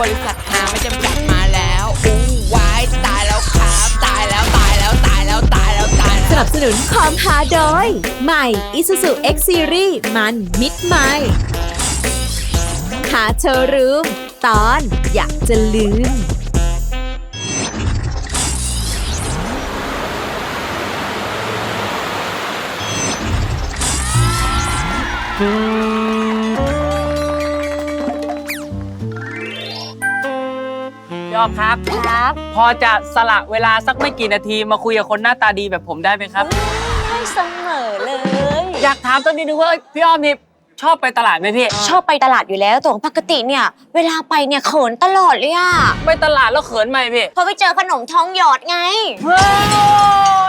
บริษัทหาไม่จำกัดมาแล้วอู้วายตายแล้วครับตายแล้วตายแล้วตายแล้วตายแล้วตายสนับสนุนความฮาโดย ใหม่ Isuzu X Series มันมิดใหม่หาโชว์รูม ตอนอยากจะลืม พี่อ้อมครับ ครับพอจะสละเวลาสักไม่กี่นาทีมาคุยกับคนหน้าตาดีแบบผมได้ไหมครับ ให้เสมอเลย อยากถามต้นนิดนึงว่าเอ้ยพี่อ้อมนี่ชอบไปตลาดไหมพี่ ชอบไปตลาดอยู่แล้วแต่ปกติเนี่ย เวลาไปเนี่ยเขินตลอดเลยอะไปตลาดแล้วเขินไหมพี่พอไปเจอขนมทองหยอดไง เฮ้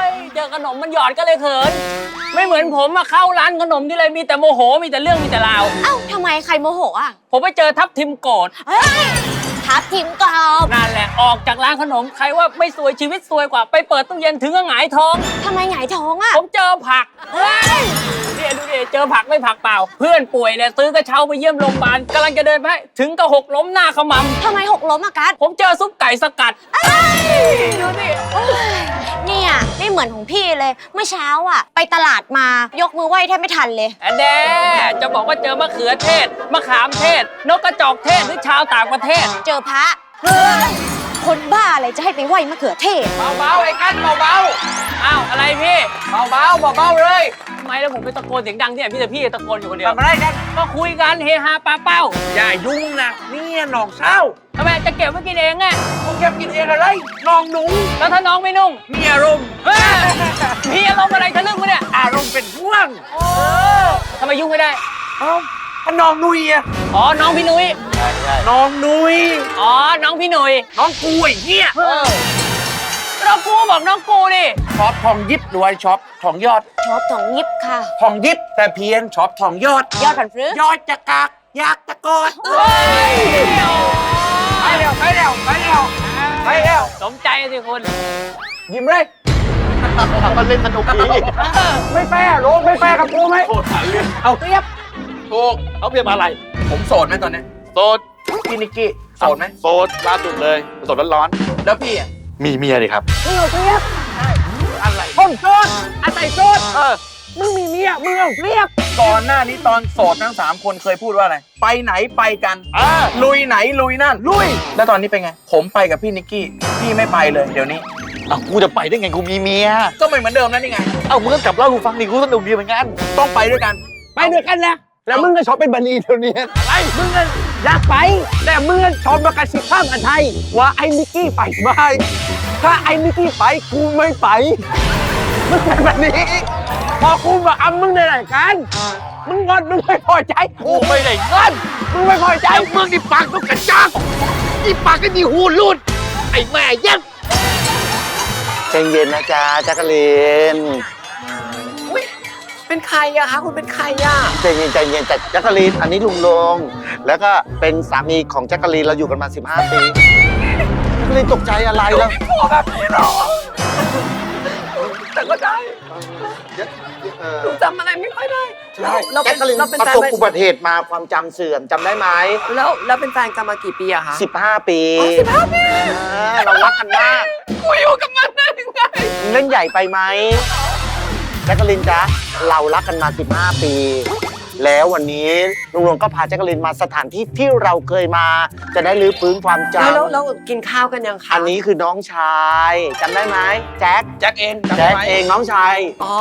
ยเจอขนมมันหยอดก็เลยเขิน ไม่เหมือนผมมาเข้าร้านขนมที่ไรมีแต่โมโหมีแต่เรื่องมีแต่ราว เอ้าทำไมใครโมโหอะผมไปเจอทับทิมโกรธเฮ้ย ทับทิมกรอบนั่นแหละออกจากร้านขนมใครว่าไม่สวยชีวิตสวยกว่าไปเปิดตู้เย็นถึงก็หงายท้อง ทำไมหงายท้องอะผมเจอผักเฮ้ยเนี่ยดูดิเจอผักไม่ผักเปล่า เพื่อนป่วยเนี่ยซื้อกระเช้าไปเยี่ยมโรงพยาบาลกำลังจะเดินไปถึงก็หกล้มหน้าขมำทำไมหกล้มอะกัสผมเจอซุปไก่สกัดดูดิเอ้ย เนี่ยไม่เหมือนของพี่เลย เมื่อเช้าอะไปตลาดมายกมือไหว้แทบไม่ทันเลยแอนแดจะบอกว่าเจอมะเขือเทศ มะขามเทศ นกกระจอกเทศหรือชาวต่างประเทศ เจอพระเฮ้ย คนบ้าอะไรจะให้ไปไหว้มะเขือเทศ เบาๆไอ้กันเบาๆอ้าวอะไรพี่เบาๆเบาๆเลยทำไมแล้วผมไปตะโกนเสียงดังที่ไหนพี่แต่พี่ตะโกนอยู่คนเดียวทำอะไรกันก็คุยกันเฮฮาปาเป้าอย่ายุ่งนะเนี่ยหนองเศร้าทำไมจะเก็บไว้กินเองไงผมแค่กินเองอะไรน้องหนูแล้วถ้าน้องไม่นุ่งมีอารมณ์เฮ้ยมีอารมณ์อะไรทะลึ่งมาเนี่ยอารมณ์เป็นห่วงทำไมยุ่งไม่ได้เอ้า ถ้าน้องนุยอะอ๋อ น้องพี่นุ้ย น้องนุยอ๋อ น้องพี่หนุ่ยน้องกูไอ้เหี้ยเออน้องกูบอกน้องกูดิช็อปทองยิบรวยช็อปทองยอดชอบของยิบค่ะ ทองยิบแต่เพียงช็อปทองยอด ยอดผันพรึยอดจะกากอยากตะกอดเฮ้ยไปแล้วไปแล้วไปแล้วไปแล้วสมใจสิคุณยิ้มเลยมันเล่นสนุกดี ไม่แฟร์โลกไม่แฟร์กับกูไหมโคตรหาเรื่องเอาเปรียบ ถูกเขาเรียกอะไร ผมโสดไหมตอนนี้โสดพี่นิกกี้โสดไหมโสดล่าสุดเลยโสดร้อนแล้วพี่อะๆมีเมียดิครับอะไรผมโสดอาศัยโสดเออมึงมีเมียมึงเอาเรียบก่อนหน้านี้ตอนโสดทั้งสามคนเคยพูดว่าอะไรไปไหนไปกันอ่าลุยไหนลุยนั่นลุย แล้วตอนนี้เป็นไง ผมไปกับพี่นิกกี้พี่ไม่ไปเลยเดี๋ยวนี้เอ้ากูจะไปได้ไงกูมีเมียก็ไม่เหมือนเดิมแล้วนี่ไงเอ้ามึงก็กลับเล่ากูฟังดิกูสนุกดีเหมือนกันต้องไปด้วยกัน ไปด้วยกันนะ แล้วมึงก็ชอบเป็นบันีเท่านี้อะไรมึงก็อยากไป แต่มึงก็ชอบมากระสิบข้ามอันไทยว่าไอ้นิกกี้ไปไหมถ้าไอ้นิกกี้ไปกูไม่ไปมึงเป็นแบบนี้พอกูมาอำมึงในรายการมึงงอนมึงไม่พอใจกูไม่ได้งอนมึงไม่พอใจไอ้มึงนี่ปากต้องกระจังนี่ปากก็ดีหูรูดไอ้แม่เย็บใจเย็นนะจ๊ะจักรีน เป็นใครอะคะคุณเป็นใครอะใจเย็นใจเย็นแต่จักรีนอันนี้ลุงลง แล้วก็เป็นสามีของจักรีนเราอยู่กันมา 15 ปีจักรีนตกใจอะไรแล้วแต่ก็ได้เออจำอะไรไม่ค่อยได้ใช่เราเป็จันกรีนเราเป็นประแฟนสบอุบัติเหตุมาความจำเสื่อมจำได้ไหมแล้วแล้วเป็นแฟนกันมากี่ปีอะคะ15 ปีอ๋อ15ปีเออเรารักกันมาก กูอยู่กับมันได้ยังไง มึงเล่นใหญ่ไปไหม แจ็คกะลินจ๊ะเรารักกันมา 15 ปี แล้ววันนี้ลุงลงก็พาแจ็คกะลินมาสถานที่ที่เราเคยมา จะได้รื้อฟื้นความจแล้วแล้วแล้วกินข้าวกันยังำคะอันนี้คือน้องชายจำได้ไหมแจ็คแจ็คเองจำแจ็ได้คไหมเองน้องชาย อ๋อ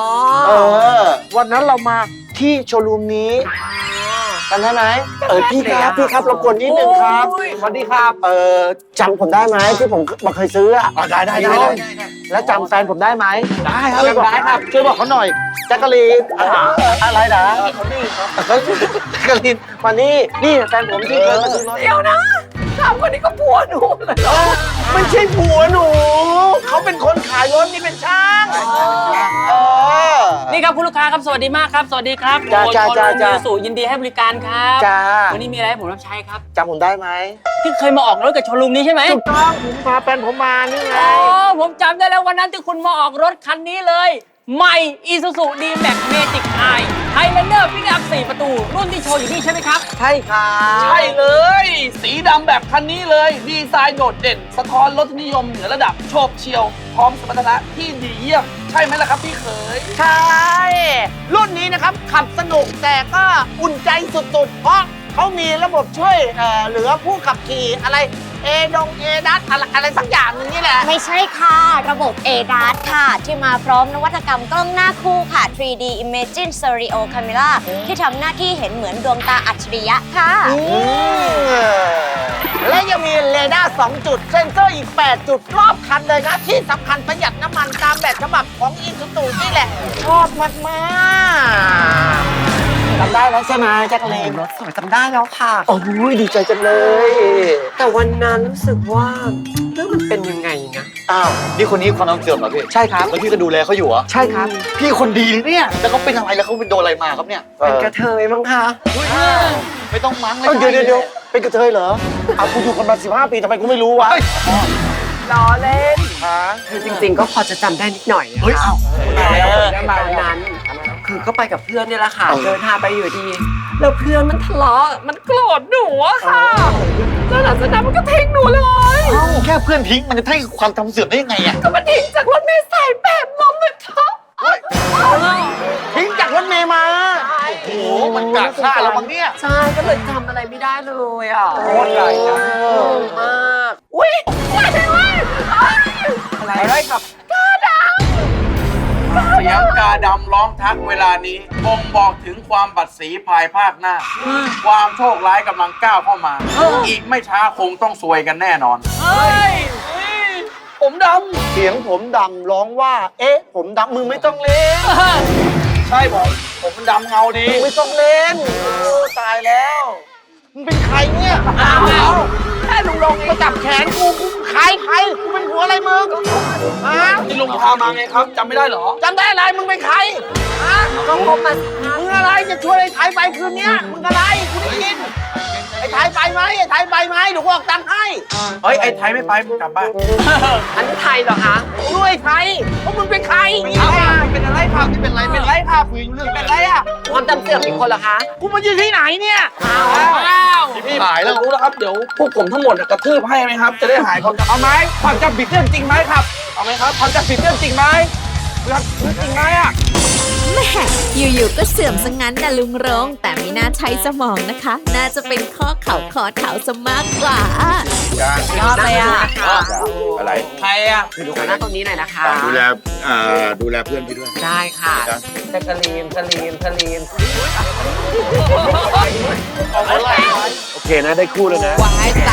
เออ วันนั้นเรามาที่โชว์รูมนี้จำได้ไหมเออพี่ครับพี่ครับรบกวนนิดนึงครับโอ้ยสวัสดีครับ เออจำผมได้ไหมที่ผมมาเคยซื้ออะอะได้ได้ได้ได้ แล้วจำแฟนผมได้ไหมได้ครับช่วยบอกได้ครับ ช่วยบอกเขาหน่อยแจ็คกะลีนอ่าอะไรนะเขานี่ครับแจ็คกะลีนมานี่นี่แฟนผมที่เคยมาซื้อรถเดี๋ยวนะสามคนนี้ก็ผัวหนูเลยเหรอไม่ใช่ผัวหนู เขาเป็นคนขายรถนี่เป็นช่าง เออนี่ ครับคุณลูกค้าครับสวัสดีมากครับ สวัสดีครับจ้าโอ้ยจ้าขอจ้าลงจ้ามือสู่ยินดีให้บริการครับจ้าวันนี้มีอะไรให้ผมรับใช้ครับจำผมได้ไหมที่เคยมาออกรถกับโชว์รูมนี้ใช่ไหมถูกต้องผมพาแฟนผมมานี่ไง อ๋อผมจำได้แล้ววันนั้นที่คุณมาออกรถคันนี้เลยใหม่ Isuzu D-Max Magic Eye Highlander Pickup 4ประตู รุ่นที่โชว์อยู่นี่ใช่ไหมครับ ใช่ครับใช่เลย สีดำแบบคันนี้เลย ดีไซน์โดดเด่น สะท้อนรสนิยมเหนือระดับโฉบเฉียว พร้อมสมรรถนะที่ดีเยี่ยม ใช่ไหมล่ะครับพี่เขย ใช่ รุ่นนี้นะครับ ขับสนุกแต่ก็อุ่นใจสุดๆ เพราะเขามีระบบช่วยเอ่อเหลือผู้ขับขี่อะไรเอดงเอดัสอะไรอะไรสักอย่างหนึงนี่แหละ ไม่ใช่ค่ะ ระบบ ADAS ค่ะ ที่มาพร้อมนวัตกรรมกล้องหน้าคู่ค่ะ 3D Imaging Stereo Camera ที่ทำหน้าที่เห็นเหมือนดวงตาอัจฉริยะค่ะ อืม และยังมีเรดาร์ 2 จุด เซ็นเซอร์อีก 8 จุดรอบคันเลยนะ ที่สำคัญประหยัดน้ำมันตามแบบฉบับของอีซูซูนี่แหละ ชอบมากๆจำได้แล้วใช่ไหมแจ็คเลนรถสวยจำได้แล้วค่ะ โอ้ยดีใจจังเลย แต่วันนั้นรู้สึกว่าเรื่องมันเป็นยังไงนะอ้าวนี่คนนี้ความดันเสื่อมเหรอพี่ ใช่ครับ แล้วพี่ก็ดูแลเขาอยู่เหรอ ใช่ครับ พี่คนดีเนี่ย แล้วเขาเป็นอะไรแล้วเขาเป็นโดนอะไรมาครับเนี่ย เป็นกระเทยมั้งคะไม่ต้องมั้งเลยเอ้าเดี๋ยวเดี๋ยวเดี๋ยวเป็นกระเทยเหรอ เอากูอยู่กันมา15 ปีทำไมกูไม่รู้วะล้อเล่นฮะคือจริงๆ ก็พอจะจำได้นิดหน่อยอะเฮ้ยเอ้าตอนนั้น คือก็ไปกับเพื่อนเนี่ยแหละค่ะ เดินทางไปอยู่ดี แล้วเพื่อนมันทะเลาะ มันโกรธหนูอะค่ะแล้วหลังจากนั้นมันก็ทิ้งหนูเลยเอ้าแค่เพื่อนทิ้งมันจะให้ความจำเสื่อมได้ยังไงอะก็มันทิ้งจากรถเมล์สายแปดลมเลยค่ะทิ้ง มันกะฆ่าเราบ้างเนี่ย ใช่ก็เลยจำอะไรไม่ได้เลยอะโคตรใหญ่นะมากอุ้ยอะไรอะไรครับเสียงกาดำร้องทักเวลานี้บ่งบอกถึงความบัดสีภายภาคหน้า ความโชคร้ายกำลังก้าวเข้ามา อีกไม่ช้าคงต้องซวยกันแน่นอนผมดำ เสียงผมดำร้องว่า เอ๊ะ ผมดำมึงไม่ต้องเล่น ใช่ผมผมมันดำเงาดีมึงไม่ต้องเล่นโอ้ตายแล้วมึงเป็นใครเนี่ยอ้าวแค่ลุงลงมาจับแขนกูกูใครใครกูเป็นผัวอะไรมึงฮะที่ลุงพามาไงครับจำไม่ได้เหรอจำได้อะไรมึงเป็นใครฮะ ก็คบมามึงอะไรจะช่วยไอ้ไทยไปคืนเนี้ยมึงอะไรกูได้ยินไอ้ไทยไปไหมไอ้ไทยไปไหมเดี๋ยวกูออกตังค์ให้เฮ้ยไอ้ไทยไม่ไปมึงกลับบ้านอันนี้ไทยเหรอคะช่วยไทยพวกมึงเป็นใครเอาเป็นอะไรครับที่เป็นไรเป็นไรครับคุยเรื่องเป็นไรอะความจำเสื่อมอีกคนเหรอคะกูมายืนที่ไหนเนี่ยอ้าวพี่หายแล้วรู้แล้วครับเดี๋ยวพวกผมทั้งหมดกระทืบให้ไหมครับ จะได้หายความจำเอาไหมความจำผิดเรื่องจริงไหมครับเอาไหมครับความจำผิดเรื่องจริงไหมครับเรื่องจริงไหมอะแม่ อยู่ๆก็เสื่อมซะงั้นนะลุงรงแต่ไม่น่าใช้สมองนะคะ น่าจะเป็นข้อเข่าคอเท้าซะมากกว่า ยอดเลยอะ อะไรใครอะดูกันหน้าตรงนี้หน่อยนะคะ ดูแลเอ่อดูแลเพื่อนพี่ด้วย ได้ค่ะจ้ะแจกรีนสลีนสลีนโอเคนะได้คู่แล้วนะวายต